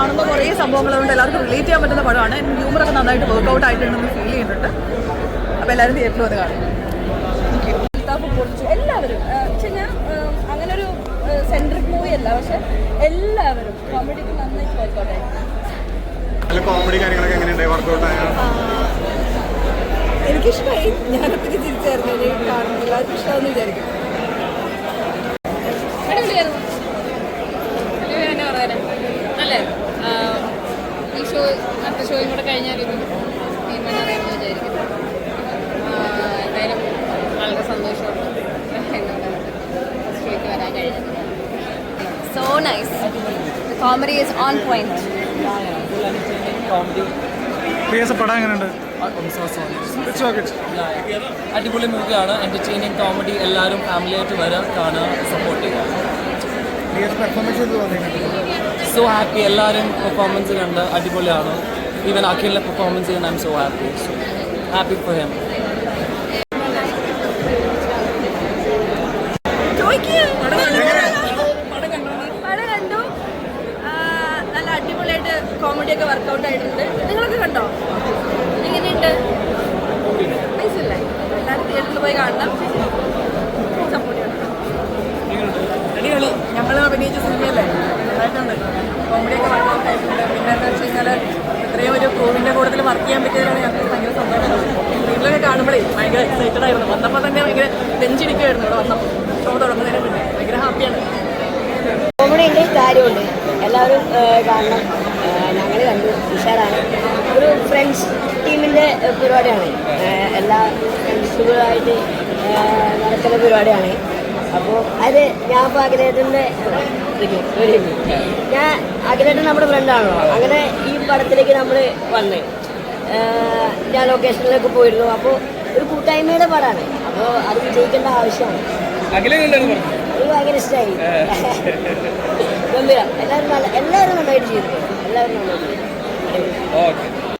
സംഭവങ്ങളുണ്ട്. എല്ലാവർക്കും റിലേറ്റ് ചെയ്യാൻ പറ്റുന്ന പടമാണ്. ഹ്യൂമറൊക്കെ നന്നായിട്ട് വർക്ക്ഔട്ട് ആയിട്ടുണ്ടെന്ന് ഫീൽ ചെയ്യുന്നുണ്ട്. അപ്പോൾ എല്ലാവരും തിയേറ്ററിൽ വന്ന് കാണും. എല്ലാവരും പക്ഷെ ഞാൻ അങ്ങനെ ഒരു സെൻട്രിക് മൂവി അല്ല. പക്ഷെ എല്ലാവരും കോമഡിക്ക് നന്നായിട്ട് വർക്കൗട്ട് ആയി. കോമഡി കാര്യങ്ങളൊക്കെ എങ്ങനെയുണ്ടായി വർക്കൗട്ട് ആയ? എനിക്കിഷ്ടമായി ഞാൻ ഒത്തിരി തിരിച്ചായിരുന്നു എല്ലാവർക്കും ഇഷ്ടമാണെന്ന് വിചാരിക്കും. അടിപൊളിയായിരുന്നു അടിപൊളി തന്നെ പറയാൻ അല്ലേ ഈ ഷോ അടുത്ത ഷോയും കൂടെ കഴിഞ്ഞാൽ ഇത് തീരുമാനം അറിയാമെന്ന് വിചാരിക്കുന്നു ആ, എന്തായാലും വളരെ സന്തോഷമുണ്ട്. എന്നോട് ഷോയ്ക്ക് വരാൻ കഴിഞ്ഞത്. So nice comedy is on point പടം എങ്ങനെയുണ്ട്? അടിപൊളി മൂവിയാണ്. എന്റർടൈനിങ് കോമഡി എല്ലാവരും ഫാമിലിയായിട്ട് വരാൻ കാണാൻ സപ്പോർട്ട് ചെയ്യുക. പെർഫോമൻസ് ചെയ്ത് തോന്നിയിട്ടുണ്ട് സോ ഹാപ്പി എല്ലാവരും പെർഫോമൻസ് കണ്ട് അടിപൊളിയാണ്. ഈവൻ അഖിലിന്റെ പെർഫോമൻസ് ചെയ്യുന്ന I am so happy so happy for him പടം കണ്ടു? ആ, നല്ല അടിപൊളിയായിട്ട് കോമഡി ഒക്കെ വർക്കൗട്ട് ആയിട്ടുണ്ട്. നിങ്ങളൊക്കെ കണ്ടോ? എങ്ങനെയുണ്ട്? Nice അല്ലേ എല്ലാവരും തിയേറ്ററിൽ പോയി കാണണം. സപ്പോർട്ട് ചെയ്യണം അടിപൊളി. ഞങ്ങൾ അഭിനയിച്ച സിനിമയല്ലേ നന്നായിട്ടുണ്ട് കോമഡിയൊക്കെ വർക്കൗട്ട് ആയിട്ടുണ്ട്. പിന്നെ എന്താ വെച്ച് കഴിഞ്ഞാൽ ഇത്രയും ഒരു ക്രൂവിന്റെ കൂട്ടത്തിൽ വർക്ക് ചെയ്യാൻ പറ്റിയതിലാണ് ഞങ്ങൾക്ക് ഭയങ്കര സന്തോഷം. വീട്ടിലൊക്കെ കാണുമ്പോഴേ ഭയങ്കര എക്സൈറ്റഡ് ആയിരുന്നു. വന്നപ്പോൾ തന്നെ ഭയങ്കര നെഞ്ചിടിക്കുമായിരുന്നു ഇവിടെ വന്നപ്പോൾ ഷോ തുടങ്ങുന്നതിന് മുന്നേ. ഭയങ്കര ഹാപ്പിയാണ് കോമഡി എന്റെ കാര്യമുണ്ട്. എല്ലാവരും കാണണം. ഞങ്ങൾ കണ്ടു ഉഷാറാണ്. ഒരു ഫ്രണ്ട്സ് ടീമിന്റെ പരിപാടിയാണ്. എല്ലാ ഫ്രണ്ട്സുകളായിട്ട് നടക്കുന്ന പരിപാടിയാണ്. അപ്പോൾ അത് ഞാൻ ഇപ്പോൾ അഖിലേട്ടന്റെ ഞാൻ അഖിലേട്ടൻ നമ്മുടെ ഫ്രണ്ടാണല്ലോ അങ്ങനെ ഈ പടത്തിലേക്ക് നമ്മൾ വന്ന് ഞാൻ ലൊക്കേഷനിലേക്ക് പോയിരുന്നു. അപ്പോൾ ഒരു കൂട്ടായ്മയുടെ പടമാണ്. അപ്പോൾ അത് വിജയിക്കേണ്ട ആവശ്യമാണ്. എനിക്ക് ഭയങ്കര ഇഷ്ടമായി ഗംഭീരം. എല്ലാവരും നല്ല എല്ലാവരും നന്നായിട്ട് ചെയ്തിട്ടുണ്ട്. എല്ലാവരും നന്നായിട്ട് ചെയ്തു